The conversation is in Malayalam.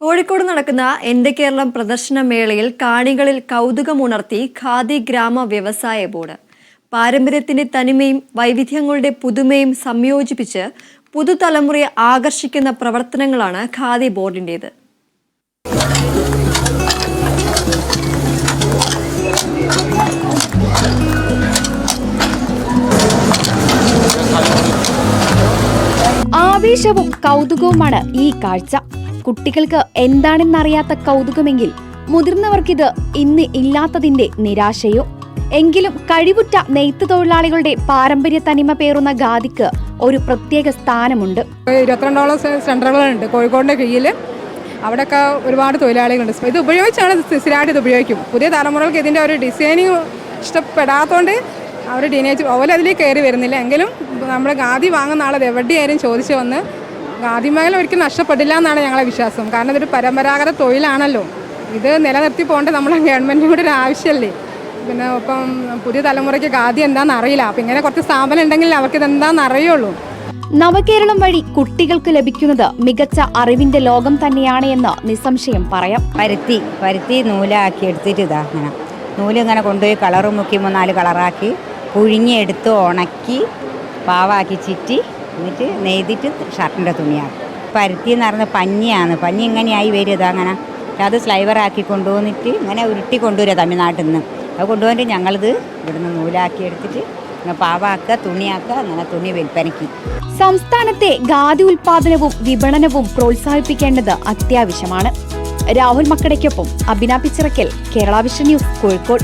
കോഴിക്കോട് നടക്കുന്ന എന്റെ കേരളം പ്രദർശന മേളയിൽ കാണികളിൽ കൗതുകമുണർത്തി ഖാദി ഗ്രാമ വ്യവസായ ബോർഡ്. പാരമ്പര്യത്തിന്റെ തനിമയും വൈവിധ്യങ്ങളുടെ പുതുമയും സംയോജിപ്പിച്ച് പുതുതലമുറയെ ആകർഷിക്കുന്ന പ്രവർത്തനങ്ങളാണ് ഖാദി ബോർഡിന്റേത്. ആവേശവും കൗതുകവുമാണ് ഈ കാഴ്ച. കുട്ടികൾക്ക് എന്താണെന്നറിയാത്ത കൗതുകമെങ്കിൽ മുതിർന്നവർക്കിത് ഇന്ന് ഇല്ലാത്തതിന്റെ നിരാശയോ? എങ്കിലും കഴിവുറ്റ നെയ്ത്ത് തൊഴിലാളികളുടെ പാരമ്പര്യ തനിമ പേറുന്ന ഗാദിക്ക് ഒരു പ്രത്യേക സ്ഥാനമുണ്ട്. ഇരുപത്തിരണ്ടോളം സെന്ററുകളുണ്ട് കോഴിക്കോടിന്റെ കീഴിൽ അവിടെയൊക്കെ ഒരുപാട് തൊഴിലാളികളുണ്ട്. ഇത് ഉപയോഗിച്ചാണ് സ്ഥിരമായിട്ട് ഇത് ഉപയോഗിക്കും. പുതിയ തലമുറകൾക്ക് ഇതിന്റെ ഒരു ഡിസൈനിങ് ഇഷ്ടപ്പെടാത്തതുകൊണ്ട് അവർ ടീനേജ് ഓല അതിലേക്ക് കയറി വരുന്നില്ല. എങ്കിലും നമ്മൾ ഗാദി വാങ്ങുന്ന ആളത് എവിടെയായാലും ചോദിച്ചു വന്ന് ഖാദി മേഖല ഒരിക്കലും നഷ്ടപ്പെടില്ല എന്നാണ് ഞങ്ങളെ വിശ്വാസം. കാരണം ഇതൊരു പരമ്പരാഗത തൊഴിലാണല്ലോ. ഇത് നിലനിർത്തി പോകേണ്ട നമ്മളെ ഗവൺമെന്റിനും കൂടെ ഒരു ആവശ്യമല്ലേ പിന്നെ ഇപ്പം പുതിയ തലമുറയ്ക്ക് ഖാദി എന്താണെന്ന് അറിയില്ല. അപ്പം ഇങ്ങനെ കുറച്ച് സ്ഥാപനം ഉണ്ടെങ്കിൽ അവർക്ക് ഇതെന്താണെന്ന് അറിയുള്ളൂ. നവകേരളം വഴി കുട്ടികൾക്ക് ലഭിക്കുന്നത് മികച്ച അറിവിന്റെ ലോകം തന്നെയാണ് എന്ന് നിസ്സംശയം പറയാം. പരുത്തി പരുത്തി നൂലാക്കി എടുത്തിട്ട് ഇതാ അങ്ങനെ നൂൽ ഇങ്ങനെ കൊണ്ടുപോയി കളറ് മുക്കി മൂന്നാൽ കളറാക്കി പുഴുങ്ങി എടുത്ത് ഉണക്കി പാവാക്കി ചുറ്റി എന്നിട്ട് നെയ്തിട്ട് ഷർട്ടിന്റെ തുണിയാക്കും പരുത്തി എന്ന് പറഞ്ഞ പഞ്ഞിയാണ്. പഞ്ഞി ഇങ്ങനെയായി വരും അങ്ങനെ. അത് സ്ലൈവറാക്കി കൊണ്ടുവന്നിട്ട് ഇങ്ങനെ ഉരുട്ടി കൊണ്ടുവരിക തമിഴ്നാട്ടിൽ നിന്ന് അത് കൊണ്ടുവന്നിട്ട് ഞങ്ങളിത് ഇവിടുന്ന് നൂലാക്കി എടുത്തിട്ട് പാവാക്കുക തുണിയാക്കുക അങ്ങനെ തുണി വിൽപ്പനയ്ക്ക്. സംസ്ഥാനത്തെ ഖാദി ഉൽപാദനവും വിപണനവും പ്രോത്സാഹിപ്പിക്കേണ്ടത് അത്യാവശ്യമാണ്. രാഹുൽ മക്കടയ്ക്കൊപ്പം അഭിന പിച്ചിറക്കൽ കേരള വിഷൻ ന്യൂസ് കോഴിക്കോട്.